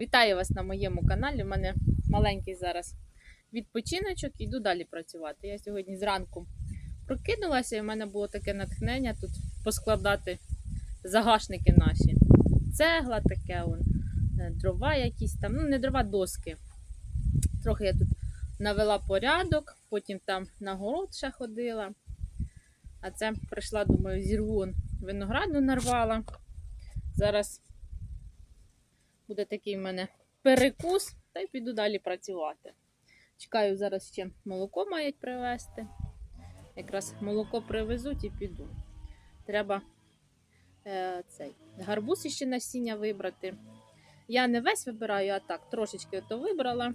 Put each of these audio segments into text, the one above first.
Вітаю вас на моєму каналі. У мене маленький зараз відпочиночок, іду далі працювати. Я сьогодні зранку прокинулася, і в мене було таке натхнення тут поскладати загашники наші. Цегла таке, он, е, дрова якісь там, ну не дрова, доски. Трохи я тут навела порядок, потім там на город ще ходила. А це прийшла, думаю, зірвон винограду нарвала. Зараз буде такий в мене перекус, та й піду далі працювати. Чекаю, зараз ще молоко мають привезти. Якраз молоко привезуть і піду. Треба е, цей гарбуз ще насіння вибрати. Я не весь вибираю, а так, трошечки ото вибрала.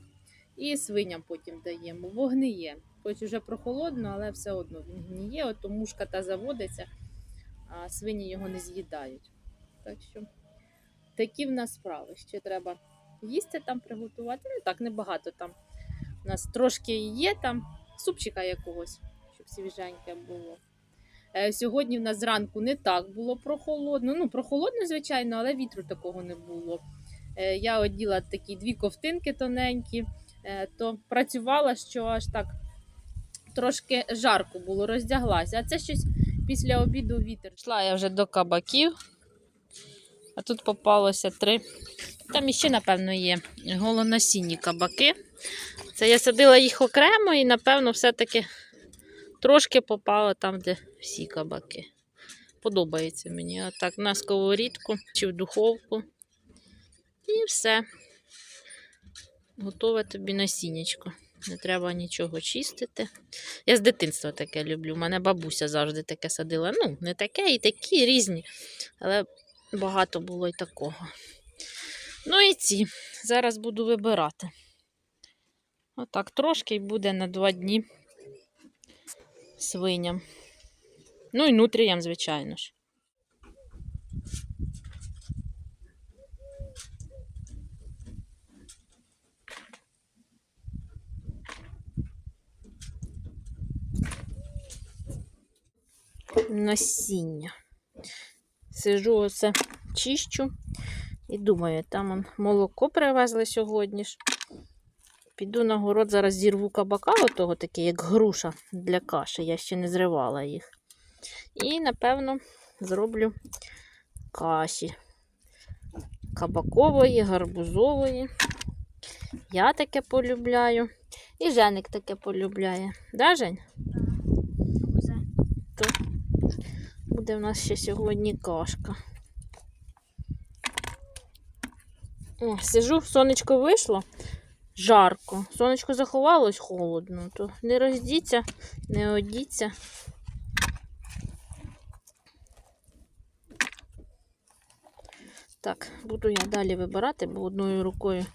І свиням потім даємо. Вогниє. Хоч вже прохолодно, але все одно він гніє, ото мушка та заводиться, а свині його не з'їдають. Так що такі в нас справи. Ще треба їсти там приготувати. Ну так, небагато там. У нас трошки є там супчика якогось, щоб свіженьке було. Е, Сьогодні в нас зранку не так було прохолодно. Ну, прохолодно, звичайно, але вітру такого не було. Е, Я оділа такі дві ковтинки тоненькі, е, то працювала, що аж так трошки жарко було, роздяглася. А це щось після обіду вітер. Йшла я вже до кабаків. А тут попалося три. Там іще, напевно, є голоносінні кабаки. Це я садила їх окремо і, напевно, все-таки трошки попало там, де всі кабаки. Подобається мені. А так на сковорідку чи в духовку. І все. Готове тобі насіннячко. Не треба нічого чистити. Я з дитинства таке люблю. У мене бабуся завжди таке садила. Ну, не таке і такі різні. Але багато було і такого. Ну і ці. Зараз буду вибирати. Отак, трошки і буде на два дні свиням. Ну і нутріям, звичайно ж. Насіння. Сижу оце чищу і думаю, там он молоко привезли сьогодні ж. Піду на город, зараз зірву кабака, отого таке, як груша для каші. Я ще не зривала їх. І, напевно, зроблю каші. Кабакової, гарбузової. Я таке полюбляю. І Женик таке полюбляє. Да, Жень? То буде в нас ще сьогодні кашка. О, сижу, сонечко вийшло. Жарко. Сонечко заховалось холодно, то не роздіться, не одіться. Так, буду я далі вибирати, бо одною рукою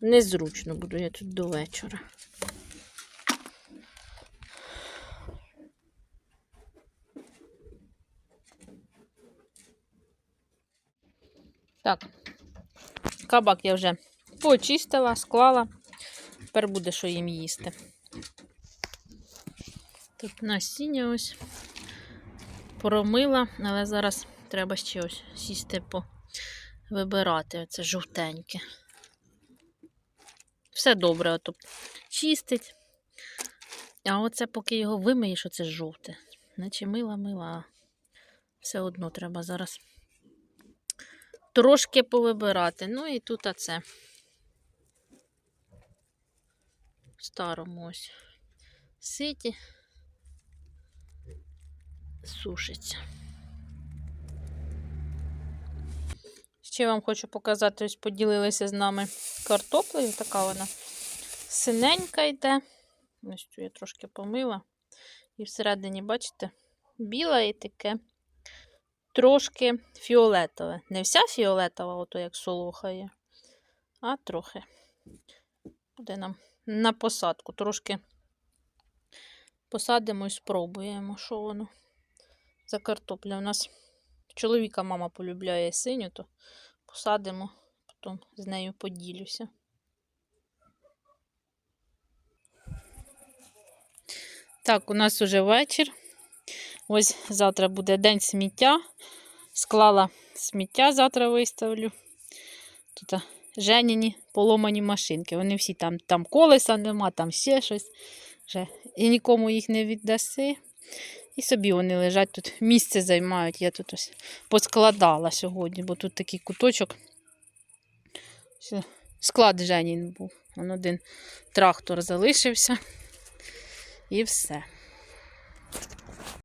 незручно буду я тут до вечора. Так, кабак я вже почистила, склала. Тепер буде що їм їсти. Тут насіння ось промила, але зараз треба ще ось сісти по вибирати. Оце жовтеньке. Все добре, ото чистить. А оце поки його вимиєш, оце жовте. Наче мила-мила, все одно треба зараз трошки повибирати. Ну і тут оце. В старому ось ситі сушиться. Ще вам хочу показати, ось поділилися з нами картоплею. Така вона синенька йде. Ось цю я трошки помила. І всередині, бачите, біла і таке трошки фіолетове. Не вся фіолетова, ото як солоха є, а трохи. Буде нам на посадку. Трошки посадимо і спробуємо, що воно за картопля. У нас чоловіка мама полюбляє синю, то посадимо, потім з нею поділюся. Так, у нас уже вечір. Ось завтра буде день сміття. Склала сміття, завтра виставлю. Тут Женіні поломані машинки. Вони всі там, там колеса нема, там ще щось. Вже. І нікому їх не віддаси. І собі вони лежать тут, місце займають. Я тут ось поскладала сьогодні, бо тут такий куточок. Склад Женін був. Вон один трактор залишився. І все.